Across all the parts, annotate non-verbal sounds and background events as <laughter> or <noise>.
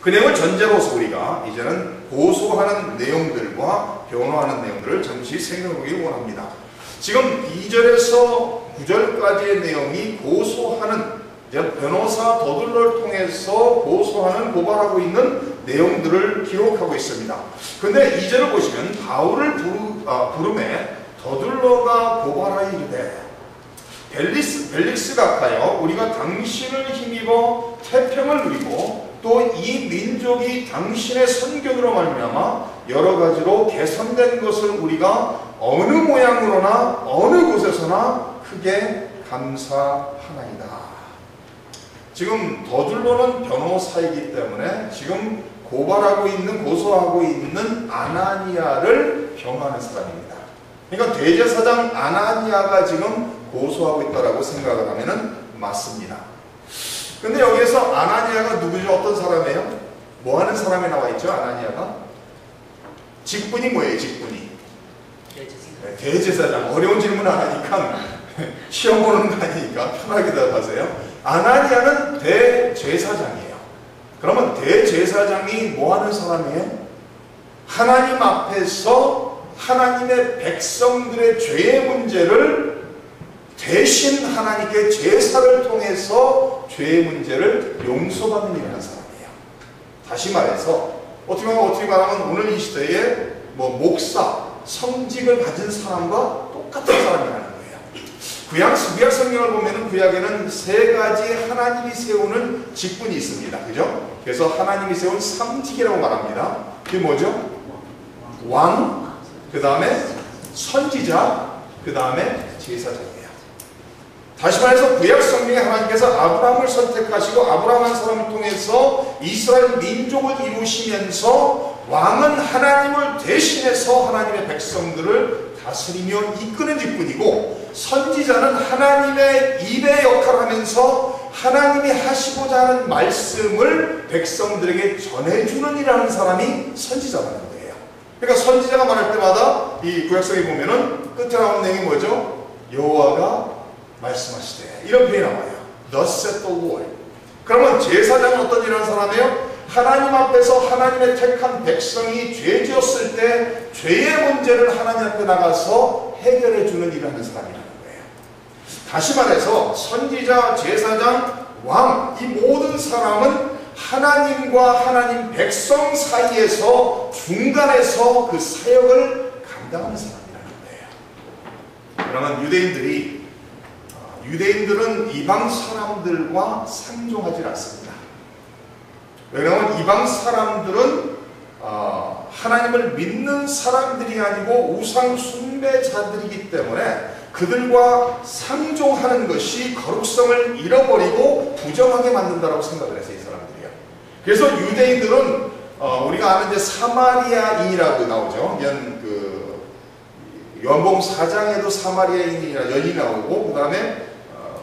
그 내용을 전제로서 우리가 이제는 고소하는 내용들과 변호하는 내용들을 잠시 생각해보기 원합니다. 지금 2절에서 9절까지의 내용이 고소하는 변호사 더들러를 통해서 고소하는 고발하고 있는 내용들을 기록하고 있습니다. 근데 2절을 보시면 바울을 부르, 아, 부름에 더들러가 고발하여 이르되 벨리스, 벨릭스가 하여 우리가 당신을 힘입어 태평을 누리고 또 이 민족이 당신의 선견으로 말미암아 여러 가지로 개선된 것을 우리가 어느 모양으로나 어느 곳에서나 크게 감사하나이다. 지금 더둘러는 변호사이기 때문에 지금 고발하고 있는 고소하고 있는 아나니아를 병하는 사람입니다. 그러니까 대제사장 아나니아가 지금 고소하고 있다라고 생각을 하면은 맞습니다. 근데 여기에서 아나니아가 누구죠? 어떤 사람이에요? 뭐 하는 사람이 나와 있죠? 아나니아가? 직분이 뭐예요? 직분이? 네, 대제사장. 어려운 질문 안 하니까 <laughs> 시험 보는 거 아니니까 편하게 대답하세요. 아나니아는 대제사장이에요. 그러면 대제사장이 뭐 하는 사람이에요? 하나님 앞에서 하나님의 백성들의 죄의 문제를 대신 하나님께 제사를 통해서 죄의 문제를 용서받는 일을 하는 사람이에요. 다시 말해서 어떻게 말하면 어떻게 말하면 오늘 이 시대에 뭐 목사, 성직을 가진 사람과 똑같은 사람이라는 거예요. 구약, 구약 성경을 보면 구약에는 세 가지 하나님이 세우는 직분이 있습니다. 그죠? 그래서 하나님이 세운 삼직이라고 말합니다. 그게 뭐죠? 왕, 그 다음에 선지자, 그 다음에 제사장이에요. 다시 말해서 구약 성경에 하나님께서 아브라함을 선택하시고 아브라함 한 사람을 통해서 이스라엘 민족을 이루시면서 왕은 하나님을 대신해서 하나님의 백성들을 다스리며 이끄는 직분이고 선지자는 하나님의 입의 역할을 하면서 하나님이 하시고자 하는 말씀을 백성들에게 전해주는 일하는 사람이 선지자라는 거예요. 그러니까 선지자가 말할 때마다 이 구약성에 보면은 끝에 나오는 내용이 뭐죠? 여호와가 말씀하시되 이런 표현이 나와요. Thus said the Lord. 그러면 제사장은 어떤 일을 하는 사람이에요? 하나님 앞에서 하나님의 택한 백성이 죄 지었을 때 죄의 문제를 하나님 앞에 나가서 해결해 주는 일을 하는 사람이라는 거예요. 다시 말해서 선지자, 제사장, 왕 이 모든 사람은 하나님과 하나님 백성 사이에서 중간에서 그 사역을 감당하는 사람이라는 거예요. 그러면 유대인들이 유대인들은 이방 사람들과 상종하지 않습니다. 왜냐하면 이방 사람들은 어, 하나님을 믿는 사람들이 아니고 우상 숭배자들이기 때문에 그들과 상종하는 것이 거룩성을 잃어버리고 부정하게 만든다고 생각을 해서 이 사람들이요. 그래서 유대인들은 어, 우리가 아는 이제 사마리아인이라고 나오죠. 연, 그, 연봉 4장에도 사마리아인이라 연이 나오고 그 다음에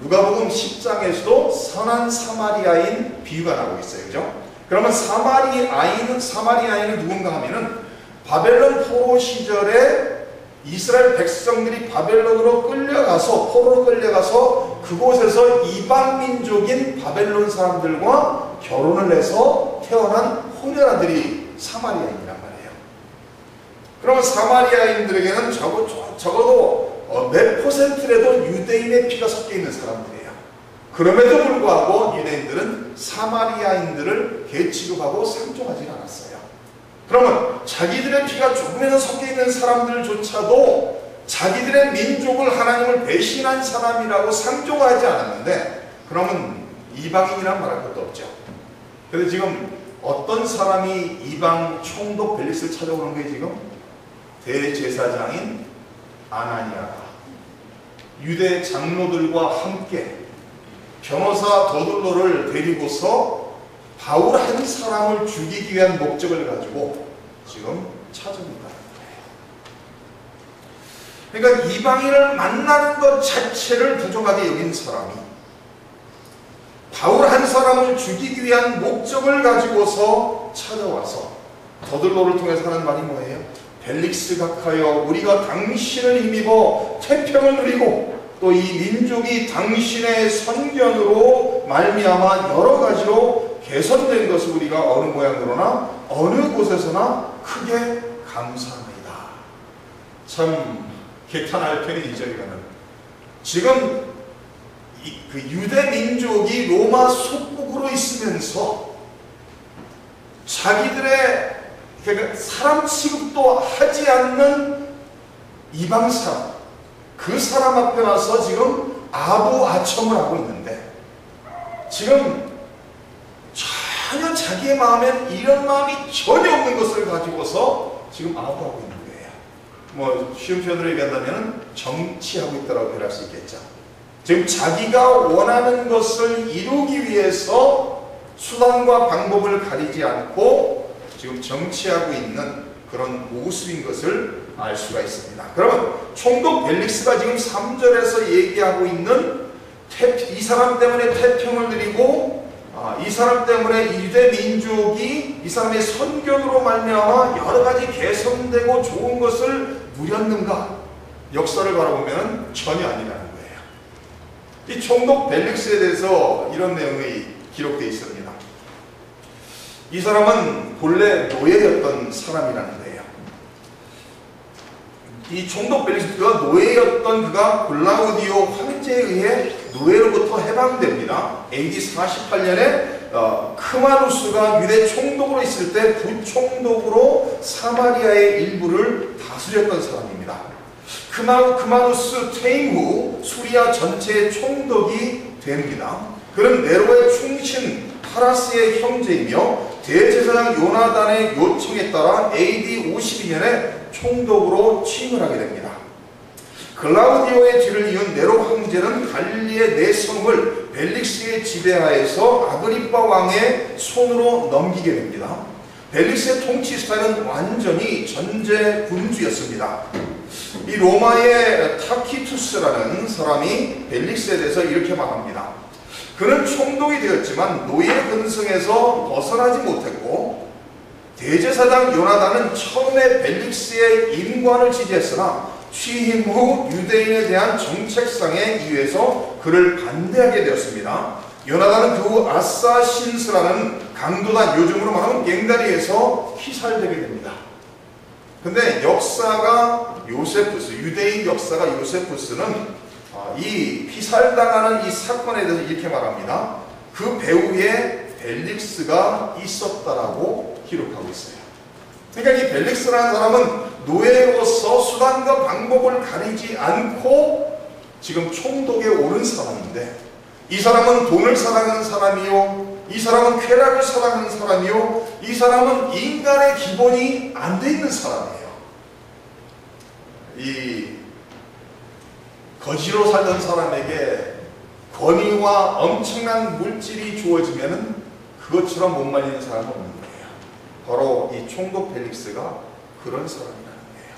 누가복음 10장에서도 선한 사마리아인 비유가 나오고 있어요. 그죠? 그러면 사마리아인은 사마리아인은 누군가 하면은 바벨론 포로 시절에 이스라엘 백성들이 바벨론으로 끌려가서 포로로 끌려가서 그곳에서 이방 민족인 바벨론 사람들과 결혼을 해서 태어난 혼혈아들이 사마리아인이란 말이에요. 그러면 사마리아인들에게는 적어, 적어도 어, 몇 퍼센트라도 유대인의 피가 섞여 있는 사람들이에요. 그럼에도 불구하고 유대인들은 사마리아인들을 개취급하고 상종하지 않았어요. 그러면 자기들의 피가 조금이라도 섞여 있는 사람들조차도 자기들의 민족을 하나님을 배신한 사람이라고 상종하지 않았는데 그러면 이방인이란 말할 것도 없죠. 그런데 지금 어떤 사람이 이방 총독 벨리스를 찾아오는 거예요 지금? 대제사장인 아나니아가 유대 장로들과 함께 변호사 더둘로를 데리고서 바울 한 사람을 죽이기 위한 목적을 가지고 지금 거예요. 그러니까 이방인을 만나는 것 자체를 부정하게 여긴 사람이 바울 한 사람을 죽이기 위한 목적을 가지고서 찾아와서 더들로를 통해서 하는 말이 뭐예요? 벨릭스 각하여 우리가 당신을 힘입어 태평을 누리고 또 이 민족이 당신의 선견으로 말미암아 여러 가지로 개선된 것을 우리가 어느 모양으로나 어느 곳에서나 크게 감사합니다. 참 개탄할 편이 이 절이가는 지금 이, 그 유대 민족이 로마 속국으로 있으면서 자기들의 그러니까 사람 취급도 하지 않는 이방 사람 그 사람 앞에 와서 지금 아부 아첨을 하고 있는데 지금 전혀 자기의 마음엔 이런 마음이 전혀 없는 것을 가지고서 지금 아부하고 있는 거예요. 뭐 쉬운 표현으로 얘기한다면 정치하고 있다고 표현할 수 있겠죠. 지금 자기가 원하는 것을 이루기 위해서 수단과 방법을 가리지 않고 지금 정치하고 있는 그런 모습인 것을 알 수가 있습니다. 그러면 총독 벨릭스가 지금 3절에서 얘기하고 있는 이 사람 때문에 태평을 드리고 아, 이 사람 때문에 유대 민족이 이 사람의 선견으로 말미암아 여러 가지 개선되고 좋은 것을 누렸는가? 역사를 바라보면 전혀 아니라는 거예요. 이 총독 벨릭스에 대해서 이런 내용이 기록되어 있습니다. 이 사람은 본래 노예였던 사람이라는 거예요. 이 총독 벨릭스가 노예였던 그가 골라우디오 황제에 의해 노예로부터 해방됩니다. AD 48년에 어, 크마누스가 유대 총독으로 있을 때 부총독으로 사마리아의 일부를 다스렸던 사람입니다. 크마, 크마누스 퇴임 후 수리아 전체의 총독이 됩니다. 그는 네로의 충신 파라스의 형제이며 대제사장 요나단의 요청에 따라 AD 52년에 총독으로 취임을 하게 됩니다. 글라우디오의 뒤를 이은 네로 황제는 갈릴리의 네 성을 벨릭스의 지배하에서 아그리파 왕의 손으로 넘기게 됩니다. 벨릭스의 통치 스타일은 완전히 전제 군주였습니다. 이 로마의 타키투스라는 사람이 벨릭스에 대해서 이렇게 말합니다. 그는 총독이 되었지만 노예 근성에서 벗어나지 못했고 대제사장 요나단은 처음에 벨릭스의 임관을 지지했으나 취임 후 유대인에 대한 정책상의 이유에서 그를 반대하게 되었습니다. 요나단은 그 후 아사 신스라는 강도단 요즘으로 말하면 갱다리에서 희살되게 됩니다. 근데 역사가 요세푸스, 유대인 역사가 요세푸스는 이 피살당하는 이 사건에 대해서 이렇게 말합니다. 그 배후에 벨릭스가 있었다라고 기록하고 있어요. 그러니까 이 벨릭스라는 사람은 노예로서 수단과 방법을 가리지 않고 지금 총독에 오른 사람인데 이 사람은 돈을 사랑하는 사람이요. 이 사람은 쾌락을 사랑하는 사람이요. 이 사람은 인간의 기본이 안 돼 있는 사람이에요. 이 거지로 살던 사람에게 권위와 엄청난 물질이 주어지면 그것처럼 못 말리는 사람은 없는 거예요. 바로 이 총독 벨릭스가 그런 사람이라는 거예요.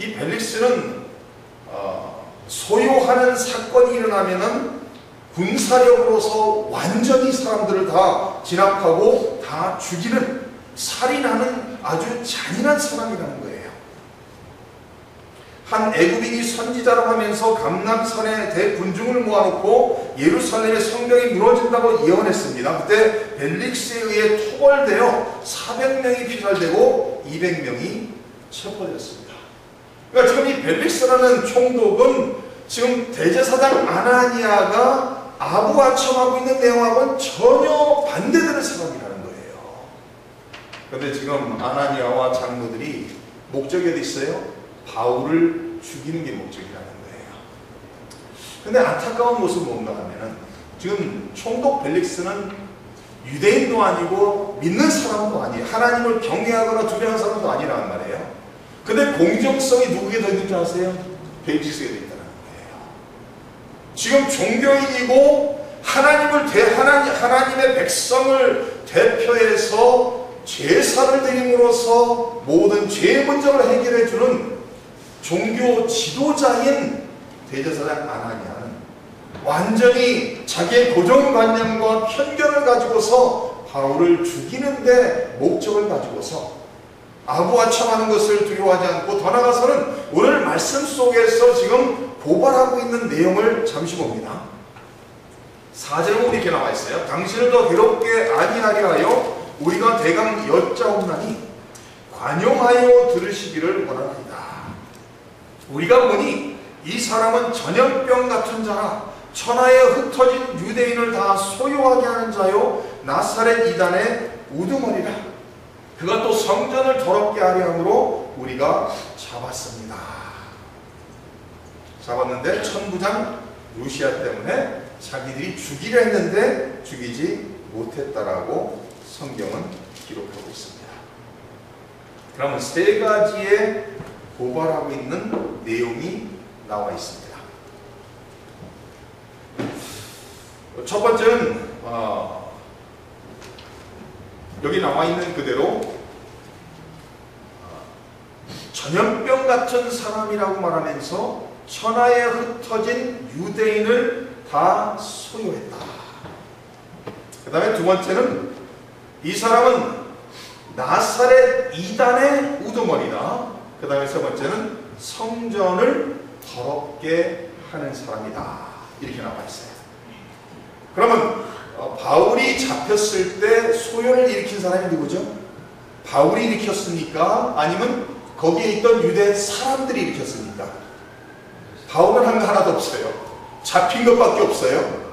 이 벨릭스는 어, 소요하는 사건이 일어나면은 군사력으로서 완전히 사람들을 다 진압하고 다 죽이는 살인하는 아주 잔인한 사람이라는 거예요. 한 애굽인이 선지자라고 하면서 감남산에 대군중을 모아놓고 예루살렘의 성벽이 무너진다고 예언했습니다. 그때 벨릭스에 의해 토벌되어 400명이 피살되고 200명이 체포되었습니다. 그러니까 지금 이 벨릭스라는 총독은 지금 대제사장 아나니아가 아부아첨하고 있는 내용하고는 전혀 반대되는 사람이라는 거예요. 그런데 지금 아나니아와 장로들이 목적이 어디 있어요? 바울을 죽이는 게 목적이라는 거예요. 근데 안타까운 모습은 뭔가 하면은 지금 총독 벨릭스는 유대인도 아니고 믿는 사람도 아니에요. 하나님을 경외하거나 두려워하는 사람도 아니라는 말이에요. 근데 공정성이 누구에게 더 있는지 아세요? 벨릭스에게 있다는 거예요. 지금 종교인이고 하나님을 대 하나님 하나님의 백성을 대표해서 제사를 드림으로써 모든 죄 문제를 해결해 주는 종교 지도자인 대제사장 아나니아는 완전히 자기의 고정관념과 편견을 가지고서 바울을 죽이는데 목적을 가지고서 아부와 청하는 것을 두려워하지 않고 더 나아가서는 오늘 말씀 속에서 지금 고발하고 있는 내용을 잠시 봅니다. 4절 보면 이렇게 나와 있어요. 당신을 더 괴롭게 아니하게 하여 우리가 대강 여짜옵나니 관용하여 들으시기를 원합니다. 우리가 보니 이 사람은 전염병 같은 자라 천하에 흩어진 유대인을 다 소유하게 하는 자요 나사렛 이단의 우두머리라 또 성전을 더럽게 하려 함으로 우리가 잡았습니다. 잡았는데 천부장 루시아 때문에 자기들이 죽이려 했는데 죽이지 못했다라고 성경은 기록하고 있습니다. 그러면 세 가지의 고발하고 있는 내용이 나와 있습니다. 첫 번째는 어, 여기 나와 있는 그대로 어, 전염병 같은 사람이라고 말하면서 천하에 흩어진 유대인을 다 소유했다. 그 다음에 두 번째는 이 사람은 나사렛 이단의 우두머리다. 그 다음에 세 번째는 성전을 더럽게 하는 사람이다. 이렇게 나와 있어요. 그러면 어, 바울이 잡혔을 때 소요를 일으킨 사람이 누구죠? 바울이 일으켰습니까? 아니면 거기에 있던 유대 사람들이 일으켰습니까? 바울은 한 거 하나도 없어요. 잡힌 것밖에 없어요.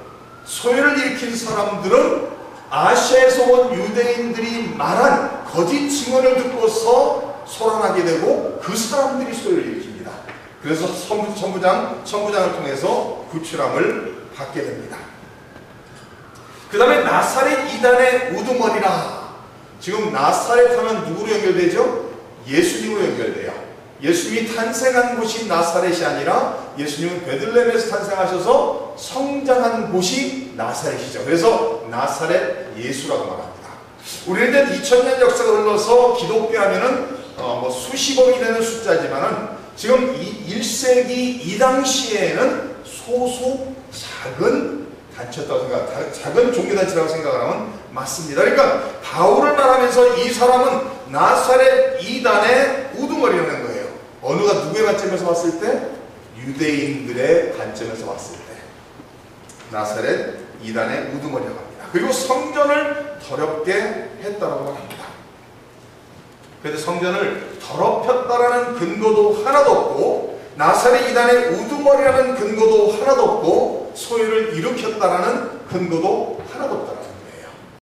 소요를 일으킨 사람들은 아시아에서 온 유대인들이 말한 거짓 증언을 듣고서 소란하게 되고 그 사람들이 소요를 일으킵니다. 그래서 선부, 선부장, 선부장을 통해서 구출함을 받게 됩니다. 그 다음에 나사렛 이단의 우두머리라. 지금 나사렛 하면 누구로 연결되죠? 예수님으로 연결돼요. 예수님이 탄생한 곳이 나사렛이 아니라 예수님은 베들레헴에서 탄생하셔서 성장한 곳이 나사렛이죠. 그래서 나사렛 예수라고 말합니다. 우리는 이제 2000년 역사가 흘러서 기독교 하면은 어, 뭐 수십억이 되는 숫자지만은 지금 이 1세기 이 당시에는 소수 작은 단체였다고 생각, 작은 종교단체라고 생각을 하면 맞습니다. 그러니까 바울을 말하면서 이 사람은 나사렛 이단의 우두머리라는 거예요. 어느가 누구의 관점에서 봤을 때? 유대인들의 관점에서 봤을 때. 나사렛 이단의 우두머리라고 합니다. 그리고 성전을 더럽게 했다라고 합니다. 그런데 성전을 더럽혔다라는 근거도 하나도 없고 나사렛 이단의 우두머리라는 근거도 하나도 없고 소유를 일으켰다라는 근거도 하나도 없다.